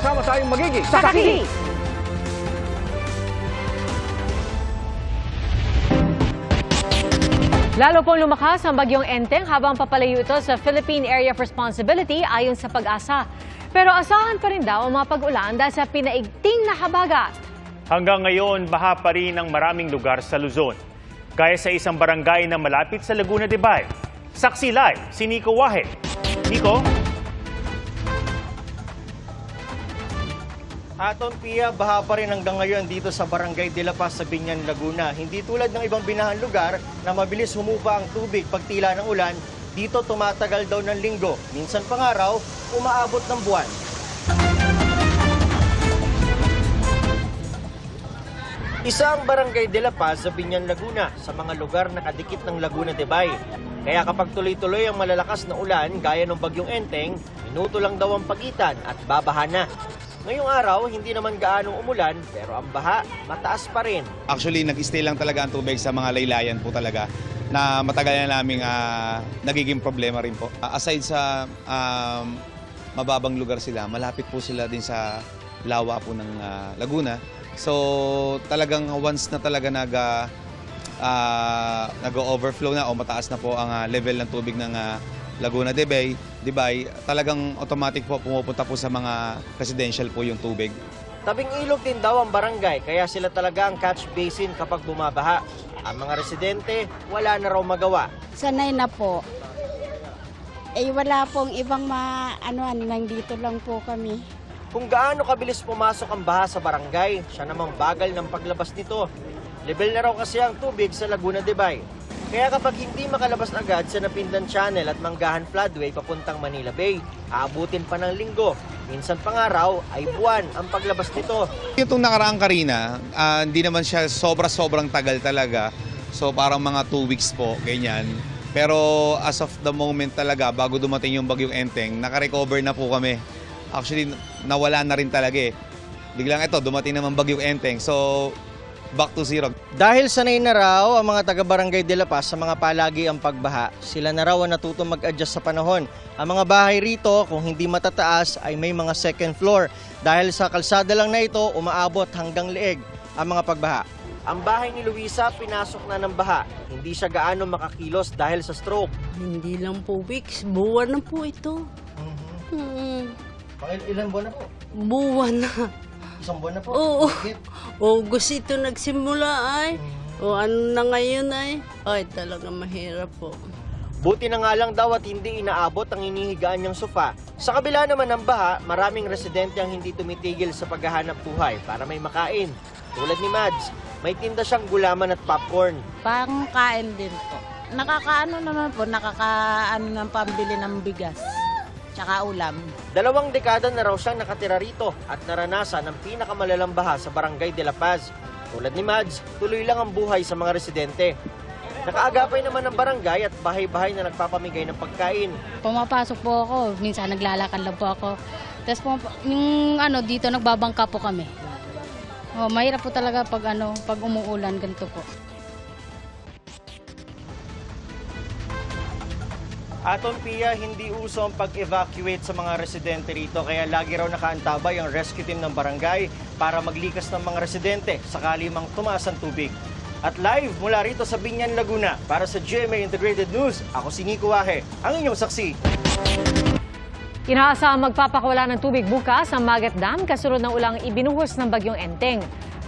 sama-sama tayong magiging Saksi! Lalo pong lumakas ang bagyong Enteng habang papalayo ito sa Philippine Area of Responsibility ayon sa pag-asa. Pero asahan pa rin daw ang mga pag-ulan dahil sa pinaigting na habagat. Hanggang ngayon, baha pa rin ang maraming lugar sa Luzon. Gaya sa isang barangay na malapit sa Laguna de Bay. Saksi live, si Nico Wahe. Nico? Aton Pia, baha pa rin hanggang ngayon dito sa Barangay de la Paz sa Binyan, Laguna. Hindi tulad ng ibang binahan lugar na mabilis humupa ang tubig pag tila ng ulan, dito tumatagal daw ng linggo. Minsan pang araw, umaabot ng buwan. Isa ang Barangay de la Paz sa Binyan, Laguna sa mga lugar na kadikit ng Laguna de Bay. Kaya kapag tuloy-tuloy ang malalakas na ulan gaya ng bagyong Enteng, minuto lang daw ang pagitan at babaha na. Ngayong araw, hindi naman gaanong umulan pero ang baha mataas pa rin. Actually, nag-stay lang talaga ang tubig sa mga laylayan po talaga na matagal na namin ah, nagiging problema rin po. Ah, aside sa um, mababang lugar sila, malapit po sila din sa lawa po ng ah, Laguna. So talagang once na talaga nag ah, nag-overflow na o mataas na po ang ah, level ng tubig ng ah, Laguna de Bay, de Bay, talagang automatic po pumupunta po sa mga residential po yung tubig. Tabing ilog din daw ang barangay kaya sila talaga ang catch basin kapag bumabaha. Ang mga residente, wala na raw magawa. sanay na po. Eh wala pong ibang ma ano nandito lang po kami. Kung gaano kabilis pumasok ang baha sa barangay, siya namang bagal ng paglabas nito. Level na raw kasi ang tubig sa Laguna de Bay. Kaya kapag hindi makalabas agad sa Napindan Channel at Manggahan Floodway papuntang Manila Bay, aabutin pa ng linggo. Minsan pang araw ay buwan ang paglabas nito. Itong nakaraang Karina, ah, hindi naman siya sobra-sobrang tagal talaga. So parang mga two weeks po, ganyan. Pero as of the moment talaga, bago dumating yung bagyong Enteng, nakarecover na po kami. Actually, nawala na rin talaga eh. Biglang ito, dumating naman bagyong Enteng. So, back to zero. Dahil sanay na raw ang mga taga-barangay de la Paz sa mga palagi ang pagbaha, sila na raw ang natutong mag-adjust sa panahon. Ang mga bahay rito, kung hindi matataas, ay may mga second floor. Dahil sa kalsada lang na ito, umaabot hanggang leeg ang mga pagbaha. Ang bahay ni Luisa, pinasok na ng baha. Hindi siya gaano makakilos dahil sa stroke. Hindi lang po weeks, buwan na po ito. Hmm, Ilan buwan na po? buwan na. Isang buwan na po? Oo. August ito nagsimula ay. O ano na ngayon ay. Ay talaga mahirap po. Buti na nga lang daw at hindi inaabot ang inihigaan niyang sofa. Sa kabila naman ng baha, maraming residente ang hindi tumitigil sa paghahanap buhay para may makain. Tulad ni Mads, may tinda siyang gulaman at popcorn. Pangkain din po. Nakakaano naman po, nakakaano ng pambili ng bigas. Tsaka ulam. Dalawang dekada na raw siyang nakatira rito at naranasan ang pinakamalalang baha sa Barangay de la Paz. Tulad ni Mads, tuloy lang ang buhay sa mga residente. Nakaagapay naman ng barangay at bahay-bahay na nagpapamigay ng pagkain. Pumapasok po ako, minsan naglalakad lang po ako. Tapos po, yung ano, dito nagbabangka po kami. Oh, mahirap po talaga pag ano, pag umuulan ganito po. Aton Pia, hindi uso ang pag-evacuate sa mga residente rito kaya lagi raw nakaantabay ang rescue team ng barangay para maglikas ng mga residente sakali mang tumaas ang tubig. At live mula rito sa Binyan, Laguna para sa GMA Integrated News, ako si Nico Wahe, ang inyong saksi. Inaasahang magpapakawala ng tubig bukas ang Magat Dam kasunod ng ulang ibinuhos ng bagyong Enteng.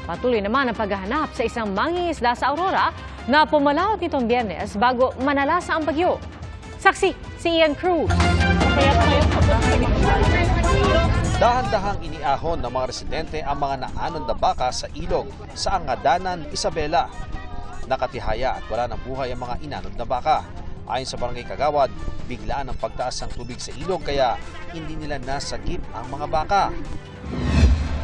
Patuloy naman ang paghahanap sa isang mangingisda sa Aurora na pumalaot nitong biyernes bago manalasa ang bagyo. Saksi, si Ian Cruz. Dahan-dahang iniahon ng mga residente ang mga naanon na baka sa ilog sa Angadanan, Isabela. Nakatihaya at wala ng buhay ang mga inanod na baka. Ayon sa barangay Kagawad, biglaan ang pagtaas ng tubig sa ilog kaya hindi nila nasagip ang mga baka.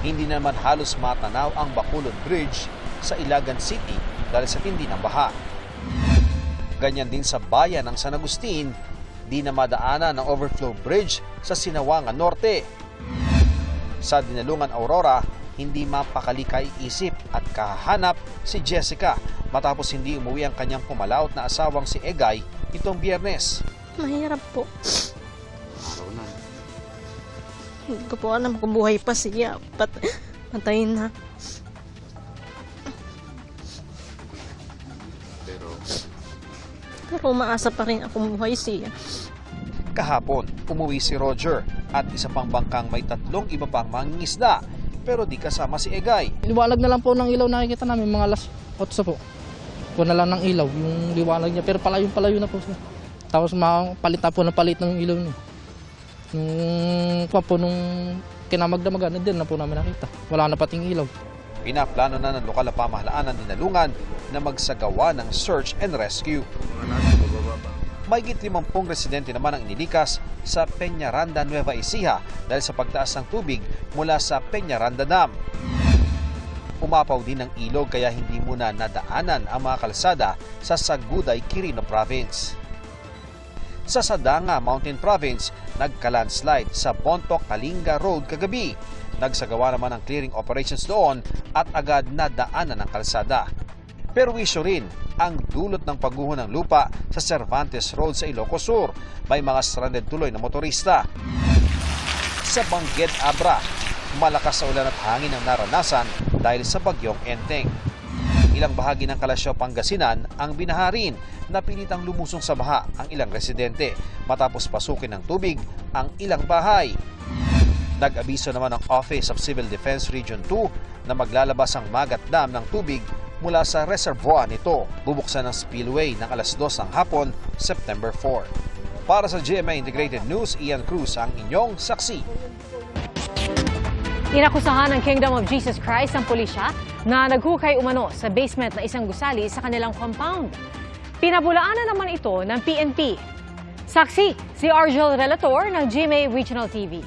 Hindi naman halos matanaw ang Bacolod Bridge sa Ilagan City dahil sa tindi ng baha. Ganyan din sa bayan ng San Agustin, di na madaanan ng overflow bridge sa Sinawangan Norte. Sa Dinalungan Aurora, hindi mapakalikay isip at kahanap si Jessica matapos hindi umuwi ang kanyang pumalaot na asawang si Egay itong biyernes. Mahirap po. Hindi ko po alam kung buhay pa siya. Pat patay na. Pero umaasa pa rin ako buhay siya. Kahapon, umuwi si Roger at isa pang bangkang may tatlong iba pang mangingisda pero di kasama si Egay. Liwalag na lang po ng ilaw nakikita namin mga alas 8 po. Po na lang ng ilaw, yung liwanag niya. Pero palayo palayo na po siya. Tapos mapalit na po ng palit ng ilaw niya. Nung pa po nung kinamagdamagan, din na po namin nakita. Wala na pating ilaw. Pinaplano na ng lokal na pamahalaan ng dinalungan na magsagawa ng search and rescue. Mahigit 50 residente naman ang inilikas sa Peñaranda, Nueva Ecija dahil sa pagtaas ng tubig mula sa Peñaranda Dam. Umapaw din ng ilog kaya hindi muna nadaanan ang mga kalsada sa Saguday, Quirino Province. Sa Sadanga Mountain Province, nagka-landslide sa Bontoc, Kalinga Road kagabi. Nagsagawa naman ng clearing operations doon at agad nadaanan ng kalsada. Pero wisyo rin ang dulot ng pagguho ng lupa sa Cervantes Road sa Ilocos Sur. May mga stranded tuloy na motorista. Sa Bangged Abra, malakas sa ulan at hangin ang naranasan dahil sa bagyong Enteng. Ilang bahagi ng Kalasyaw, Pangasinan ang binaharin na pilitang lumusong sa baha ang ilang residente matapos pasukin ng tubig ang ilang bahay. Nag-abiso naman ang Office of Civil Defense Region 2 na maglalabas ang Magat Dam ng tubig mula sa reservoir nito. Bubuksan ng spillway ng alas 2 ng hapon, September 4. Para sa GMA Integrated News, Ian Cruz ang inyong saksi. Inakusahan ng Kingdom of Jesus Christ ang pulisya na naghukay umano sa basement na isang gusali sa kanilang compound. Pinabulaanan naman ito ng PNP. Saksi, si Argel Relator ng GMA Regional TV.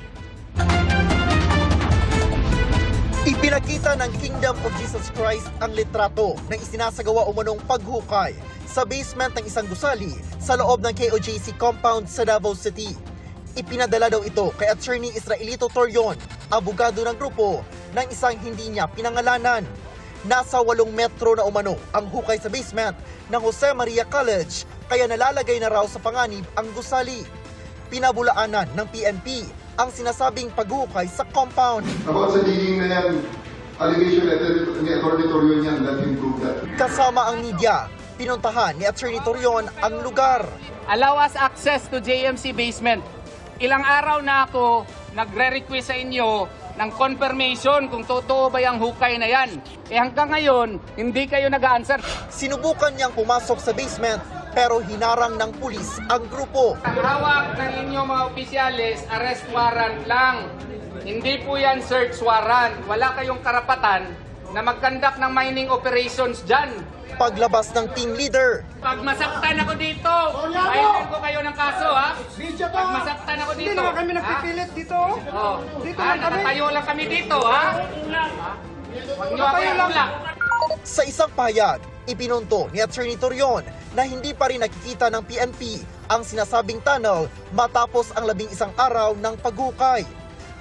Ipinakita ng Kingdom of Jesus Christ ang litrato ng isinasagawa umanong paghukay sa basement ng isang gusali sa loob ng KOJC compound sa Davao City. Ipinadala daw ito kay Attorney Israelito Torion, abogado ng grupo, ng isang hindi niya pinangalanan. Nasa 8 metro na umano ang hukay sa basement ng Jose Maria College kaya nalalagay na raw sa panganib ang gusali. Pinabulaanan ng PNP ang sinasabing paghukay sa compound. About sa digging na yan, allegation letter ni Atty. Torion yan, let him prove that. Kasama ang media, pinuntahan ni Attorney Torion ang lugar. allow us access to JMC basement. Ilang araw na ako nagre-request sa inyo ng confirmation kung totoo ba yung hukay na yan. Eh hanggang ngayon, hindi kayo nag-answer. Sinubukan niyang pumasok sa basement pero hinarang ng pulis ang grupo. Ang hawak ng inyong mga opisyalis, arrest warrant lang. Hindi po yan search warrant. Wala kayong karapatan na mag-conduct ng mining operations dyan. Paglabas ng team leader, Pag masaktan ako dito, pahirin ko kayo ng kaso, ha? Pag masaktan ako dito. Hindi naman kami nagpipilit dito. Oh. Dito lang kami. Nakatayo lang kami dito, ha? Huwag niyo ako ilak. sa isang pahayag, ipinunto ni Attorney Torion na hindi pa rin nakikita ng PNP ang sinasabing tunnel matapos ang labing isang araw ng paghukay.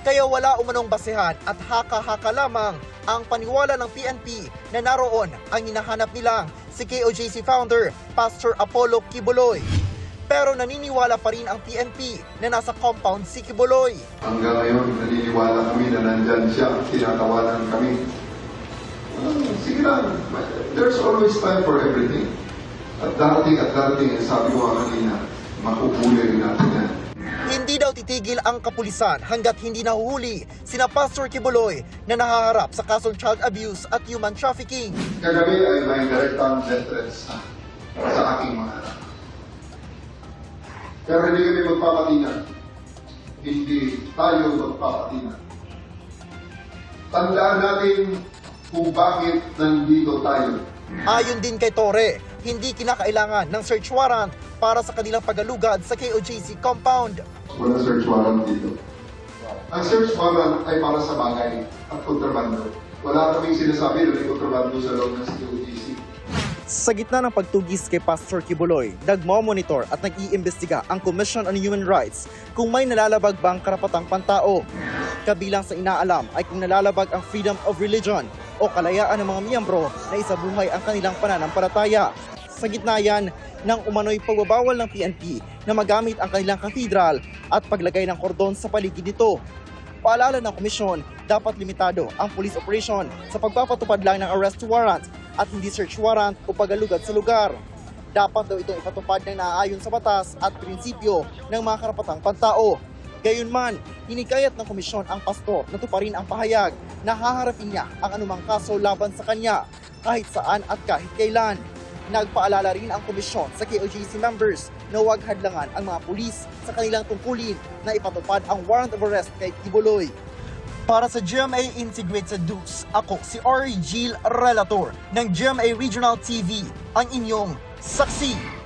Kaya wala umanong basehan at haka-haka lamang ang paniwala ng PNP na naroon ang hinahanap nilang si KOJC founder Pastor Apollo Kibuloy. Pero naniniwala pa rin ang PNP na nasa compound si Kibuloy. Hanggang ngayon, naniniwala kami na nandyan siya, tinatawanan kami. Ah, sige lang, there's always time for everything. At darating at darating, eh, sabi ko nga kanina, makuhuli rin natin yan. Hindi daw titigil ang kapulisan hanggat hindi nahuhuli sina Pastor Kibuloy na nahaharap sa kasong child abuse at human trafficking. Kagabi ay may direktang death threats sa, sa aking mga anak. Pero hindi kami magpapatingan. Hindi tayo magpapatingan. Tandaan natin kung bakit nandito tayo. Ayon din kay Torre, hindi kinakailangan ng search warrant para sa kanilang pagalugad sa KOJC compound. Wala search warrant dito. Ang search warrant ay para sa bagay at kontrabando. Wala kaming sinasabi na may kontrabando sa loob ng COGC. Sa gitna ng pagtugis kay Pastor Kibuloy, nagmo-monitor at nag-iimbestiga ang Commission on Human Rights kung may nalalabag bang karapatang pantao. Kabilang sa inaalam ay kung nalalabag ang freedom of religion o kalayaan ng mga miyembro na isabuhay ang kanilang pananampalataya. Sa gitna yan ng umano'y pagbabawal ng PNP na magamit ang kanilang katedral at paglagay ng kordon sa paligid nito. Paalala ng komisyon, dapat limitado ang police operation sa pagpapatupad lang ng arrest warrant at hindi search warrant o pagalugad sa lugar. Dapat daw itong ipatupad ng naaayon sa batas at prinsipyo ng mga karapatang pantao. Gayunman, hinikayat ng komisyon ang pastor na tuparin ang pahayag na haharapin niya ang anumang kaso laban sa kanya kahit saan at kahit kailan. Nagpaalala rin ang komisyon sa KOJC members na huwag hadlangan ang mga pulis sa kanilang tungkulin na ipatupad ang warrant of arrest kay Kibuloy. Para sa GMA Integrated News, ako si Ori Gil Relator ng GMA Regional TV, ang inyong saksi.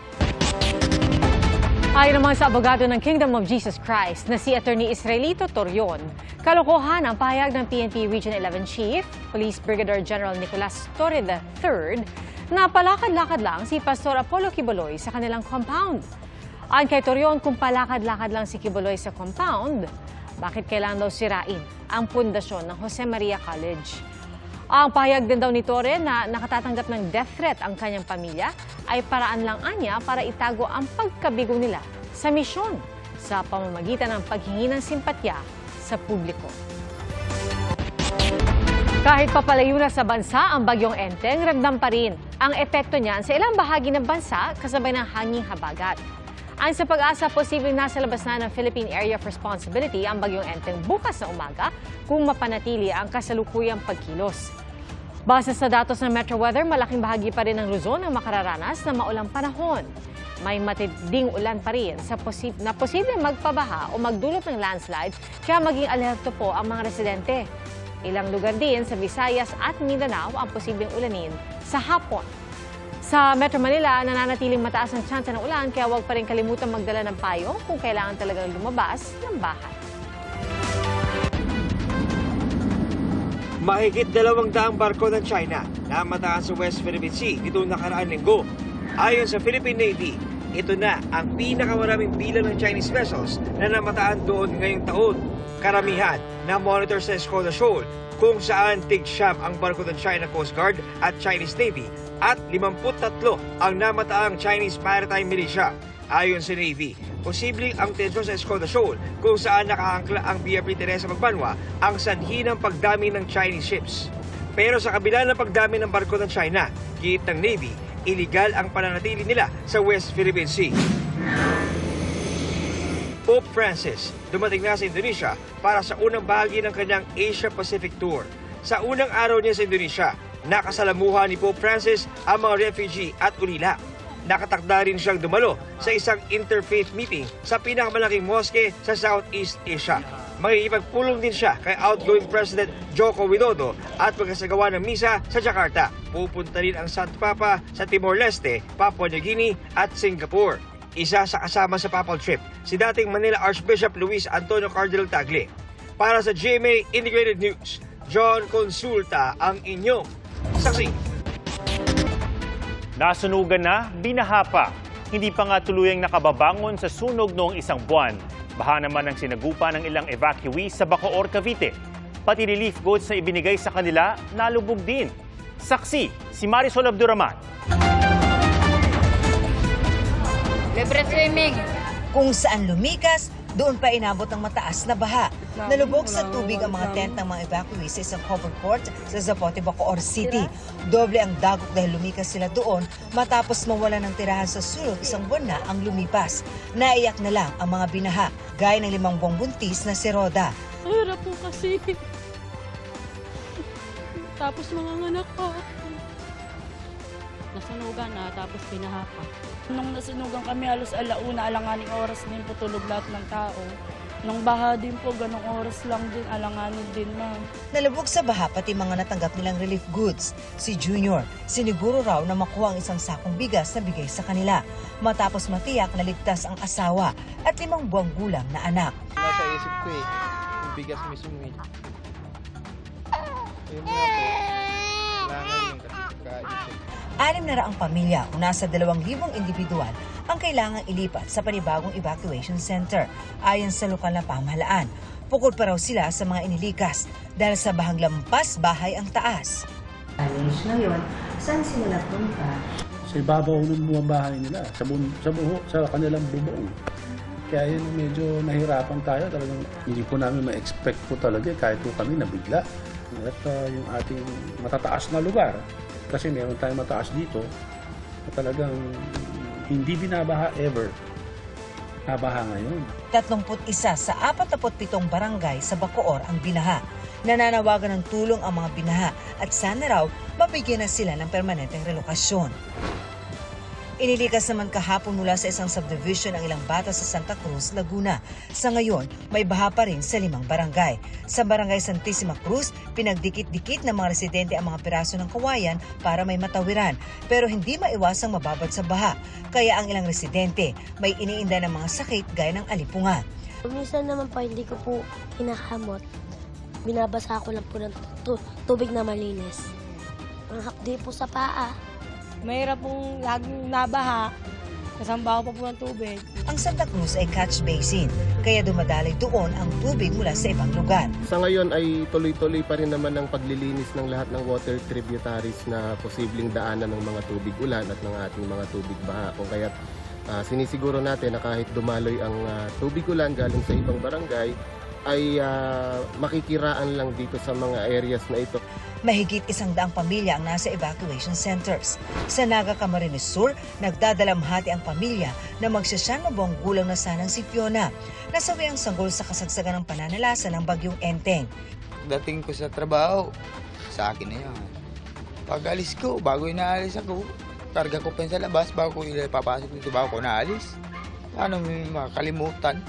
Ayon naman sa abogado ng Kingdom of Jesus Christ na si Attorney Israelito Torion, kalokohan ang pahayag ng PNP Region 11 Chief, Police Brigadier General Nicolas Torre III, na palakad-lakad lang si Pastor Apollo Kiboloy sa kanilang compound. Ayon kay Torion, kung palakad-lakad lang si Kiboloy sa compound, bakit kailangan daw sirain ang pundasyon ng Jose Maria College? Ang pahayag din daw ni Torre na nakatatanggap ng death threat ang kanyang pamilya ay paraan lang anya para itago ang pagkabigo nila sa misyon sa pamamagitan ng paghingi ng simpatya sa publiko. Kahit papalayo na sa bansa ang bagyong Enteng, ramdam pa rin ang epekto niyan sa ilang bahagi ng bansa kasabay ng hanging habagat. Ayon sa pag-asa, posibleng nasa labas na ng Philippine Area of Responsibility ang bagyong Enteng bukas na umaga kung mapanatili ang kasalukuyang pagkilos. Base sa datos ng Metro Weather, malaking bahagi pa rin ng Luzon ang makararanas ng maulang panahon. May matinding ulan pa rin sa posib na posibleng magpabaha o magdulot ng landslide, kaya maging alerto po ang mga residente. Ilang lugar din sa Visayas at Mindanao ang posibleng ulanin sa hapon. Sa Metro Manila, nananatiling mataas ang tsansa ng ulan kaya huwag pa rin kalimutan magdala ng payong kung kailangan talagang lumabas ng bahay. Mahigit dalawang daang barko ng China na mataan sa West Philippine Sea nitong nakaraang linggo. Ayon sa Philippine Navy, ito na ang pinakamaraming bilang ng Chinese vessels na namataan doon ngayong taon. Karamihan na monitor sa Escola Shoal kung saan tig-siyam ang barko ng China Coast Guard at Chinese Navy at 53 ang namataang Chinese Maritime Militia. Ayon sa Navy, posibleng ang tensyon sa Escoda Shoal kung saan nakaangkla ang BFP Teresa Magbanwa ang sanhi ng pagdami ng Chinese ships. Pero sa kabila ng pagdami ng barko ng China, giit ng Navy, iligal ang pananatili nila sa West Philippine Sea. Pope Francis dumating na sa Indonesia para sa unang bahagi ng kanyang Asia-Pacific Tour. Sa unang araw niya sa Indonesia, nakasalamuha ni Pope Francis ang mga refugee at ulila. Nakatakda rin siyang dumalo sa isang interfaith meeting sa pinakamalaking moske sa Southeast Asia. Makikipagpulong din siya kay outgoing President Joko Widodo at magkasagawa ng misa sa Jakarta. Pupunta rin ang Santo Papa sa Timor-Leste, Papua New Guinea at Singapore. Isa sa kasama sa papal trip, si dating Manila Archbishop Luis Antonio Cardinal Tagle. Para sa GMA Integrated News, John Consulta ang inyong saksi. Nasunugan na, binaha. Hindi pa nga tuluyang nakababangon sa sunog noong isang buwan. Baha naman ang sinagupa ng ilang evacuees sa Bacoor, Cavite. Pati relief goods na ibinigay sa kanila, nalubog din. Saksi, si Marisol Abduraman. Libre swimming. Kung saan lumikas, doon pa inabot ang mataas na baha. Nalubog sa tubig ang mga tent ng mga evacuees sa isang covered port sa Zapote, Bacoor City. Doble ang dagok dahil lumikas sila doon matapos mawala ng tirahan sa sulok isang buwan na ang lumipas. Naiyak na lang ang mga binaha, gaya ng limang buwang buntis na si Roda. Hirap po kasi. Tapos mga anak ko. Nasunugan na, tapos pinahapa. Nung nasunugan kami, halos alauna, alanganing oras din po tulog lahat ng tao. Nung baha din po, ganong oras lang din, alanganin din ma'am. Nalubog sa baha pati mga natanggap nilang relief goods. Si Junior, siniguro raw na makuha ang isang sakong bigas na bigay sa kanila. Matapos matiyak na ligtas ang asawa at limang buwang gulang na anak. Nasa isip ko eh, yung bigas mismo eh. Yun nga po. Anim na raang pamilya o nasa dalawang libong individual ang kailangang ilipat sa panibagong evacuation center ayon sa lokal na pamahalaan. Pukod pa raw sila sa mga inilikas dahil sa bahang lampas bahay ang taas. Challenge ngayon, saan sila napunta? Sa ibabaw ng mga bahay nila, sa, bun, sa buho, sa kanilang bubong. Kaya yun medyo nahirapan tayo. Talagang hindi po namin ma-expect po talaga kahit po kami nabigla. At ah, yung ating matataas na lugar, kasi meron tayong mataas dito, na talagang hindi binabaha ever. Nabaha ngayon. 31 sa 47 barangay sa Bacoor ang binaha. Nananawagan ng tulong ang mga binaha at sana raw mabigyan na sila ng permanenteng relokasyon. Inilikas naman kahapon mula sa isang subdivision ang ilang bata sa Santa Cruz, Laguna. Sa ngayon, may baha pa rin sa limang barangay. Sa barangay Santissima Cruz, pinagdikit-dikit ng mga residente ang mga piraso ng kawayan para may matawiran. Pero hindi maiwasang mababad sa baha. Kaya ang ilang residente may iniinda ng mga sakit gaya ng alipungan. Minsan naman po hindi ko po hinakamot. Binabasa ko lang po ng tu- tubig na malinis. Ang hapdi po sa paa. Mahirap pong laging nabaha. Kasambaho pa po ng tubig. Ang Santa Cruz ay catch basin, kaya dumadaloy doon ang tubig mula sa ibang lugar. Sa ngayon ay tuloy-tuloy pa rin naman ang paglilinis ng lahat ng water tributaries na posibleng daanan ng mga tubig ulan at ng ating mga tubig baha. Kung kaya sinisiguro natin na kahit dumaloy ang ah, tubig ulan galing sa ibang barangay, ay ah, makikiraan lang dito sa mga areas na ito. Mahigit isang daang pamilya ang nasa evacuation centers. Sa Naga Camarines Sur, nagdadalamhati ang pamilya na magsasyan na buwang gulang na sanang si Fiona. Nasawi ang sanggol sa kasagsagan ng pananalasa ng bagyong Enteng. dating ko sa trabaho, sa akin na yan. Pag alis ko, bago inaalis ako, karga ko pa sa labas, bago ko papasok dito, bago ko naalis. Ano may makalimutan?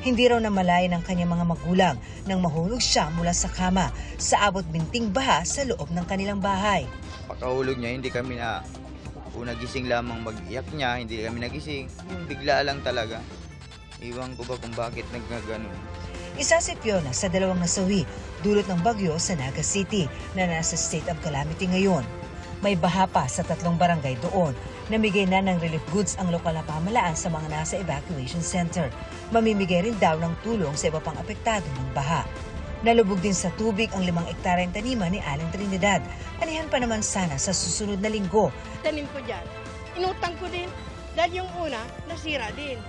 Hindi raw namalaya ng kanyang mga magulang nang mahulog siya mula sa kama sa abot binting baha sa loob ng kanilang bahay. Pagkahulog niya, hindi kami na una gising lamang mag-iyak niya, hindi kami nagising. Bigla lang talaga. Iwan ko ba kung bakit nagkaganon. Isa si Fiona sa dalawang nasawi dulot ng bagyo sa Naga City na nasa state of calamity ngayon. May baha pa sa tatlong barangay doon. Namigay na ng relief goods ang lokal na pamahalaan sa mga nasa evacuation center. Mamimigay rin daw ng tulong sa iba pang apektado ng baha. Nalubog din sa tubig ang limang ektaryang taniman ni Alan Trinidad. Anihan pa naman sana sa susunod na linggo. tanim ko dyan. Inutang ko din. Dahil yung una, nasira din.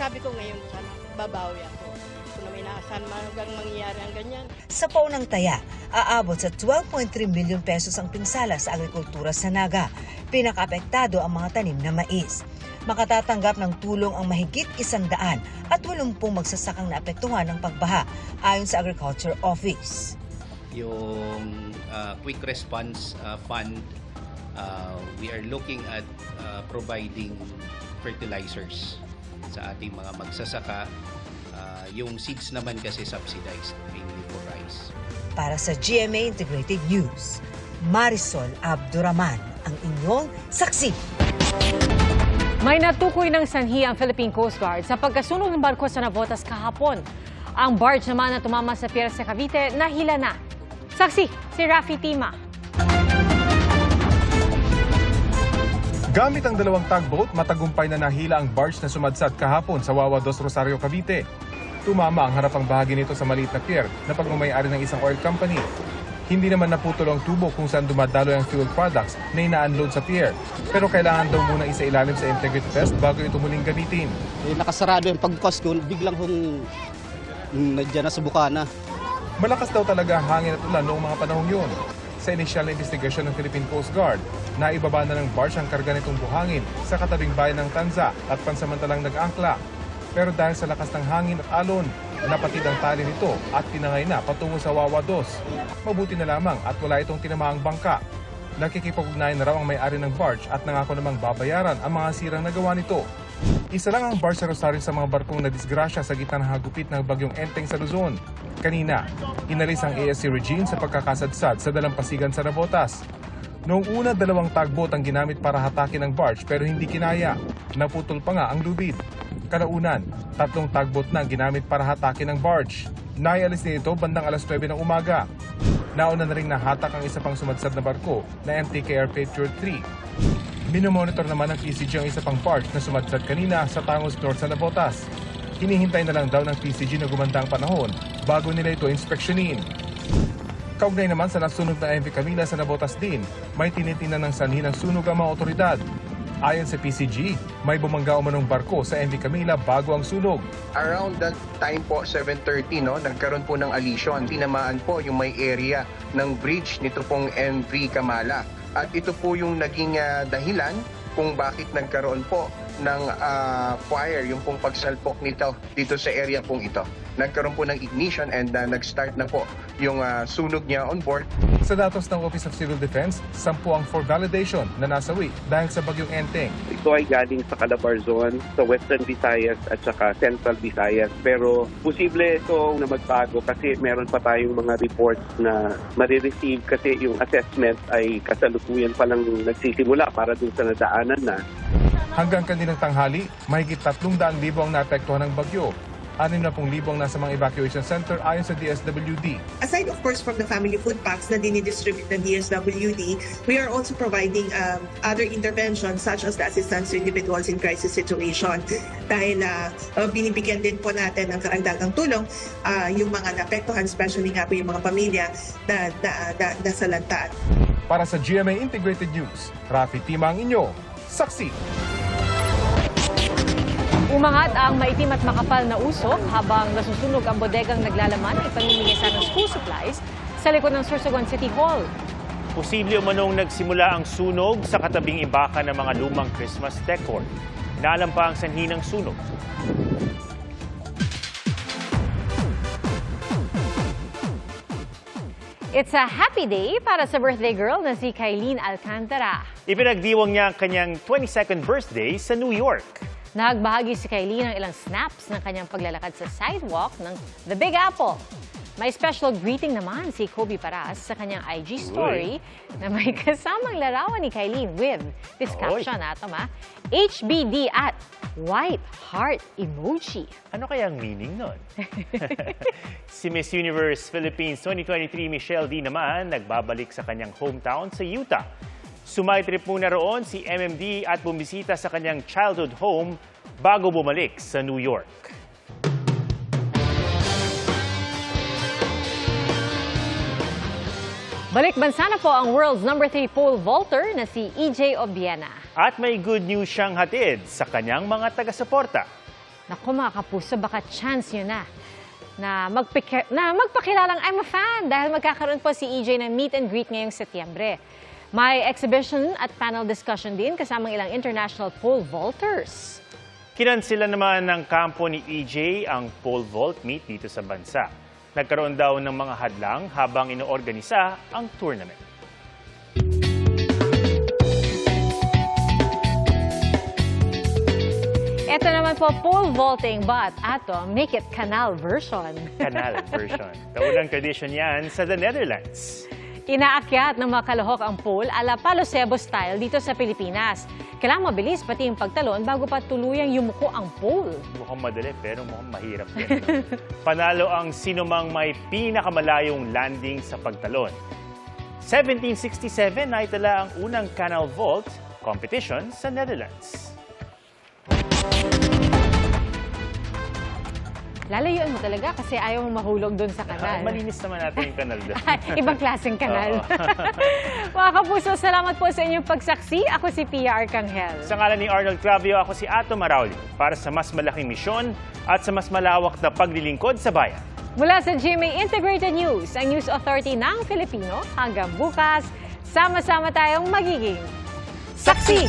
Sabi ko ngayon, sana babawi ako. Na man hanggang mangyayari ang ganyan. Sa paunang taya, aabot sa 12.3 milyon pesos ang pinsala sa agrikultura sa Naga. Pinakaapektado ang mga tanim na mais. Makatatanggap ng tulong ang mahigit isandaan at walumpung magsasakang naapektuhan ng pagbaha ayon sa Agriculture Office. yung uh, quick response uh, fund uh, we are looking at uh, providing fertilizers sa ating mga magsasaka Uh, yung seeds naman kasi subsidized mainly for rice Para sa GMA Integrated News, Marisol Abduraman, ang inyong saksi. May natukoy ng sanhi ang Philippine Coast Guard sa pagkasunog ng barko sa Navotas kahapon. Ang barge naman na tumama sa pier sa Cavite nahila na. Saksi, si Rafi Tima. Gamit ang dalawang tugboat, matagumpay na nahila ang barge na sumadsad kahapon sa Wawa dos Rosario, Cavite. Tumama ang harapang bahagi nito sa maliit na pier na pagmamayari ng isang oil company. Hindi naman naputol ang tubo kung saan dumadaloy ang fuel products na ina-unload sa pier. Pero kailangan daw muna isa ilalim sa integrity test bago ito muling gamitin. Eh, nakasarado yung pagbukas ko, biglang kung nandiyan na sa bukana. Malakas daw talaga ang hangin at ulan noong mga panahong yun. Sa initial na investigasyon ng Philippine Coast Guard, naibaba na ng barge ang karga nitong buhangin sa katabing bayan ng Tanza at pansamantalang nag-angkla. Pero dahil sa lakas ng hangin at alon, napatid ang tali nito at tinangay na patungo sa Wawa 2. Mabuti na lamang at wala itong tinamahang bangka. Nakikipag-ugnayan na raw ang may-ari ng barge at nangako namang babayaran ang mga sirang nagawa nito. Isa lang ang barge sa Rosario sa mga barkong na disgrasya sa gitna ng hagupit ng bagyong Enteng sa Luzon. Kanina, inalis ang ASC Regine sa pagkakasadsad sa dalampasigan sa Navotas. Noong una, dalawang tugboat ang ginamit para hatakin ang barge pero hindi kinaya. Naputol pa nga ang lubid. Kalaunan, tatlong tugboat na ang ginamit para hatakin ang barge. Naialis din ito bandang alas 9 ng umaga. Nauna na rin nahatak ang isa pang sumadsad na barko na MTKR Patriot 3. Minomonitor naman ng PCG ang isa pang barge na sumadsad kanina sa Tangos North sa Navotas. Hinihintay na lang daw ng PCG na gumanda ang panahon bago nila ito inspeksyonin. Kaugnay naman sa nasunog na MV Camila sa Navotas din, may tinitingnan ng sanhi ng sunog ang mga otoridad. Ayon sa PCG, may bumangga umanong barko sa MV Camila bago ang sunog. Around that time po, 7.30, no, nagkaroon po ng alisyon. Tinamaan po yung may area ng bridge nito pong MV Kamala. At ito po yung naging ah, dahilan kung bakit nagkaroon po ng ah, fire, yung pong pagsalpok nito dito sa area pong ito. Nagkaroon po ng ignition and ah, nag-start na po yung ah, sunog niya on board. Sa datos ng Office of Civil Defense, sampu ang for validation na nasawi dahil sa bagyong Enteng. Ito ay galing sa Calabar Zone, sa Western Visayas at saka Central Visayas. Pero posible ito na magbago kasi meron pa tayong mga reports na marireceive kasi yung assessment ay kasalukuyan pa lang nagsisimula para dun sa nadaanan na. Hanggang kaninang tanghali, mahigit 300,000 ang naapektuhan ng bagyo. 60,000 ang nasa mga evacuation center ayon sa DSWD. Aside of course from the family food packs na dinidistribute ng DSWD, we are also providing um, other interventions such as the assistance to individuals in crisis situation. Dahil uh, uh, binibigyan din po natin ng karagdagang tulong uh, yung mga naapektuhan, especially nga po yung mga pamilya na, na, na, nasa lantaan. Para sa GMA Integrated News, Rafi Tima ang inyo, saksi. Umangat ang maitim at makapal na usok habang nasusunog ang bodegang naglalaman ng ipamimigay ng school supplies sa likod ng Sorsogon City Hall. Posible umanong nagsimula ang sunog sa katabing ibaka ng mga lumang Christmas decor. Naalam pa ang sanhi ng sunog. It's a happy day para sa birthday girl na si Kylene Alcantara. Ipinagdiwang niya ang kanyang 22nd birthday sa New York. Nagbahagi si Kylie ng ilang snaps ng kanyang paglalakad sa sidewalk ng The Big Apple. May special greeting naman si Kobe Paras sa kanyang IG story na may kasamang larawan ni Kylie with this Oy. caption ato ma, HBD at white heart emoji. Ano kaya ang meaning nun? si Miss Universe Philippines 2023 Michelle D naman nagbabalik sa kanyang hometown sa Utah. Sumay trip muna roon si MMD at bumisita sa kanyang childhood home bago bumalik sa New York. Balik bansa na po ang world's number 3 pole vaulter na si EJ Obiena. At may good news siyang hatid sa kanyang mga taga-suporta. Naku mga kapuso, baka chance nyo na na, magpike- na magpakilalang I'm a fan dahil magkakaroon po si EJ ng meet and greet ngayong Setyembre. May exhibition at panel discussion din kasamang ilang international pole vaulters. Kinansila naman ng kampo ni EJ ang pole vault meet dito sa bansa. Nagkaroon daw ng mga hadlang habang inoorganisa ang tournament. Ito naman po pole vaulting but ato make it canal version. Canal version. Taunang tradisyon yan sa the Netherlands. Inaakyat ng mga kalahok ang pole ala Palo Sebo style dito sa Pilipinas. Kailangan mabilis pati yung pagtalon bago pa tuluyang yumuko ang pole. Mukhang madali pero mukhang mahirap din. Panalo ang sinumang may pinakamalayong landing sa pagtalon. 1767 na itala ang unang canal vault competition sa Netherlands. Lalayuan mo talaga kasi ayaw mong mahulog doon sa kanal. malinis naman natin yung kanal doon. Ibang klaseng kanal. Mga kapuso, salamat po sa inyong pagsaksi. Ako si Pia Arcangel. Sa ngalan ni Arnold Clavio, ako si Ato Marauli para sa mas malaking misyon at sa mas malawak na paglilingkod sa bayan. Mula sa GMA Integrated News, ang News Authority ng Filipino, hanggang bukas, sama-sama tayong magiging saksi!